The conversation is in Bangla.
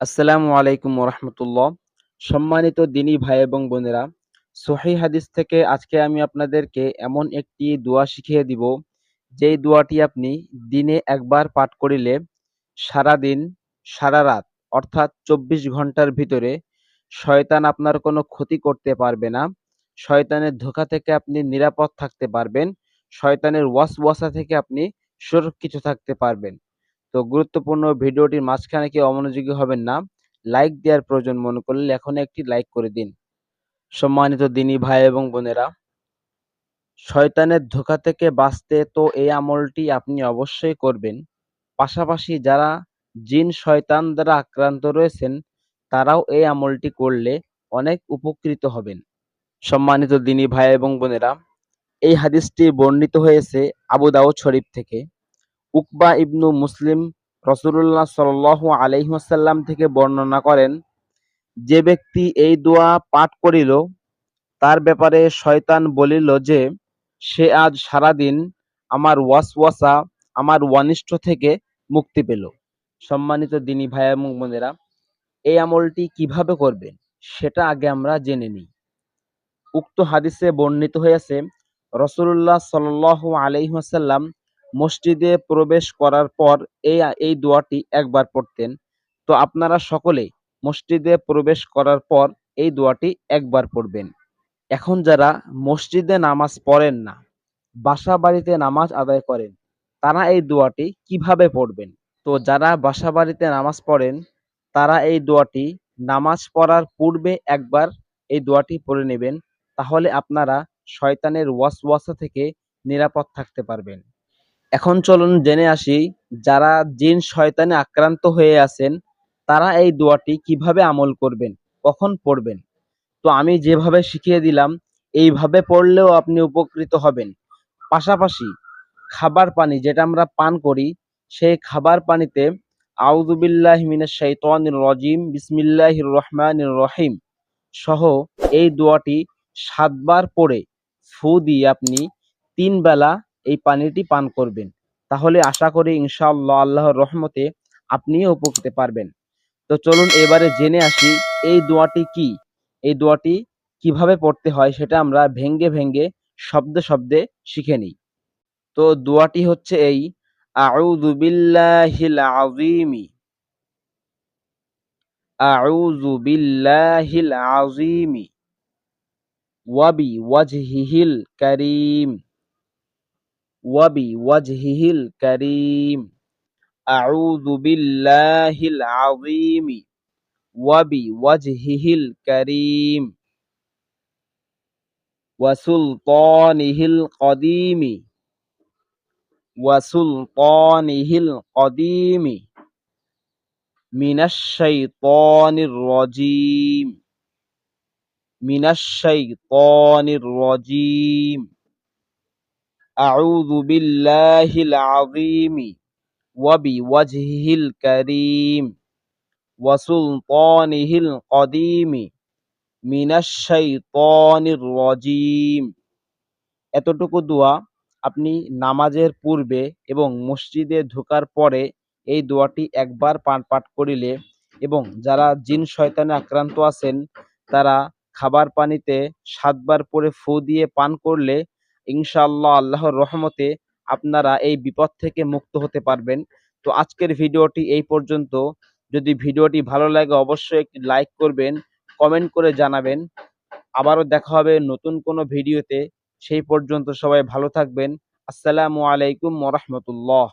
আসসালামু আলাইকুম ওরহমতুল্লাহ। সম্মানিত দিনী ভাই এবং বোনেরা, সহি হাদিস থেকে আজকে আমি আপনাদেরকে এমন একটি দোয়া শিখিয়ে দিব, যেই দোয়াটি আপনি দিনে একবার পাঠ করিলে সারা দিন সারা রাত, অর্থাৎ চব্বিশ ঘণ্টার ভিতরে শয়তান আপনার কোনো ক্ষতি করতে পারবে না। শয়তানের ধোকা থেকে আপনি নিরাপদ থাকতে পারবেন, শয়তানের ওয়াস ওয়াসা থেকে আপনি সুরক্ষিত থাকতে পারবেন। তো গুরুত্বপূর্ণ ভিডিওটির মাঝখানে কেউ অমনোযোগী হবেন না। লাইক দেওয়ার প্রয়োজন মনে করলে এখন একটি লাইক করে দিন। সম্মানিত দিনী ভাই এবং বোনেরা, শয়তানের ধোকা থেকে বাঁচতে তো এই আমলটি আপনি অবশ্যই করবেন। পাশাপাশি যারা জিন শয়তান দ্বারা আক্রান্ত রয়েছেন, তারাও এই আমলটি করলে অনেক উপকৃত হবেন। সম্মানিত দিনী ভাই এবং বোনেরা, এই হাদিসটি বর্ণিত হয়েছে আবু দাউদ শরীফ থেকে। উকবা ইবনু মুসলিম রসুল্লাহ সাল আলহিহাসাল্লাম থেকে বর্ণনা করেন, যে ব্যক্তি এই দোয়া পাঠ করিল, তার ব্যাপারে শয়তান বলিল যে, সে আজ সারাদিন আমার ওয়াসওয়াসা, আমার ওয়ানিষ্ঠ থেকে মুক্তি পেল। সম্মানিত দিনী ভাই এবং এই আমলটি কীভাবে করবেন সেটা আগে আমরা জেনে নিই। উক্ত হাদিসে বর্ণিত হয়েছে রসুল্লাহ সাল আলহিহাসাল্লাম মসজিদে প্রবেশ করার পর এই দোয়াটি একবার পড়তেন। তো আপনারা সকলে মসজিদে প্রবেশ করার পর এই দোয়াটি একবার পড়বেন। এখন যারা মসজিদে নামাজ পড়েন না বাসা বাড়িতে নামাজ আদায় করেন, তারা এই দোয়াটি কীভাবে পড়বেন? তো যারা বাসা বাড়িতে নামাজ পড়েন, তারা এই দোয়াটি নামাজ পড়ার পূর্বে একবার এই দোয়াটি পড়ে নেবেন। তাহলে আপনারা শয়তানের ওয়াস ওয়াসওয়াসা থেকে নিরাপদ থাকতে পারবেন। এখন চলুন জেনে আসি, যারা জিন শয়তানে আক্রান্ত হয়ে আছেন, তারা এই দোয়াটি কীভাবে আমল করবেন, কখন পড়বেন? তো আমি যেভাবে শিখিয়ে দিলাম, এইভাবে পড়লেও আপনি উপকৃত হবেন। পাশাপাশি খাবার পানি যেটা আমরা পান করি, সেই খাবার পানিতে আউজুবিল্লাহ মিনাশ রজিম, বিসমিল্লাহির রহমানির রহিম সহ এই দোয়াটি সাতবার পড়ে, ফু দিয়ে আপনি তিন বেলা এই পানিটি পান করবেন। তাহলে আশা করি ইনশাআল্লাহ আল্লাহর রহমতে আপনিও উপকৃত পারবেন। তো চলুন এবারে জেনে আসি, এই দোয়াটি কি? এই দোয়াটি কীভাবে পড়তে হয় সেটা আমরা ভেঙ্গে ভেঙ্গে শব্দে শব্দে শিখে নিই। তো দোয়াটি হচ্ছে এই, আউযু বিল্লাহিল আযীমি। আউযু বিল্লাহিল আযীমি। ওয়াবি ওয়াজহিহিল কারীম। وبوجهه الكريم أعوذ بالله العظيم وبوجهه الكريم وسلطانه القديم وسلطانه القديم من الشيطان الرجيم من الشيطان الرجيم أعوذ بالله العظيم وبوجهه الكريم وسلطانه القديم من الشيطان الرجيم এতটুকু দোয়া আপনি নামাজের পূর্বে এবং মসজিদে ঢোকার পরে এই দোয়াটি একবার পান পাঠ করিলে এবং যারা জিন শয়তানে আক্রান্ত আছেন তারা খাবার পানিতে সাতবার পরে ফু দিয়ে পান করলে ইনশাআল্লাহ আল্লাহর রহমতে আপনারা এই বিপদ থেকে মুক্ত হতে পারবেন। তো আজকের ভিডিওটি এই পর্যন্ত। যদি ভিডিওটি ভালো লাগে অবশ্যই একটি লাইক করবেন, কমেন্ট করে জানাবেন। আবারও দেখা হবে নতুন কোনো ভিডিওতে। সেই পর্যন্ত সবাই ভালো থাকবেন। আসসালামু আলাইকুম ওরহমতুল্লাহ